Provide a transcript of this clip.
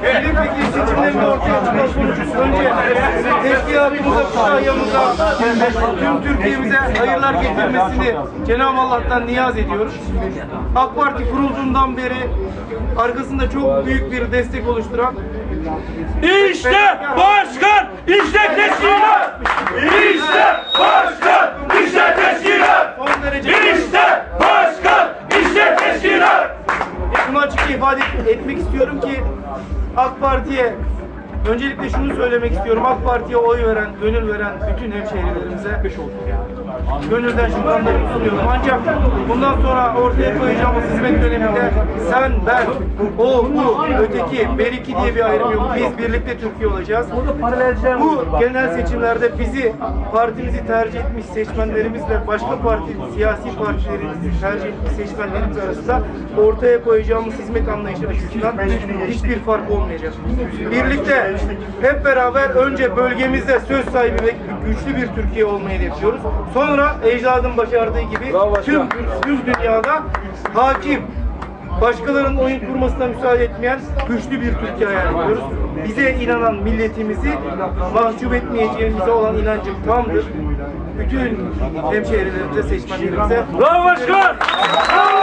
milletvekili seçimlerinde ortaya çıkan sonuç önce teşkilatımıza, Kütahya'mıza, tüm Türkiye'mize hayırlar getirmesini Cenab-ı Allah'tan niyaz ediyoruz. AK Parti kurulduğundan beri arkasında çok büyük bir destek oluşturan İşte başkan, işte teşkilat. İşte başkan, işte teşkilat. son derece İşte başkan, işte teşkilat. Şunu açıkça ifade etmek istiyorum ki AK Parti'ye öncelikle şunu söylemek istiyorum. AK Parti'ye oy veren, gönül veren bütün hemşehrilerimize gönülden şükranlarımı sunuyorum. Ancak bundan sonra ortaya koyacağımız hizmet döneminde sen, ben, o, bu, öteki, beriki diye bir ayrım yok. Biz birlikte Türkiye olacağız. Bu genel seçimlerde bizi, partimizi tercih etmiş seçmenlerimizle başka parti, siyasi partilerimizi tercih etmiş seçmenlerimiz arasında ortaya koyacağımız hizmet anlayışı açısından hiçbir fark olmayacak. Birlikte hep beraber önce bölgemizde söz sahibi ve güçlü bir Türkiye olmayı hedefliyoruz. Sonra ecdadın başardığı gibi tüm, tüm dünyada hakim, başkalarının oyun kurmasına müsaade etmeyen güçlü bir Türkiye hayal ediyoruz. Bize inanan milletimizi mahcup etmeyeceğimize olan inancım tamdır. Bütün hemşehrilerimize, seçmenlerimize Bravo başkan. Bravo.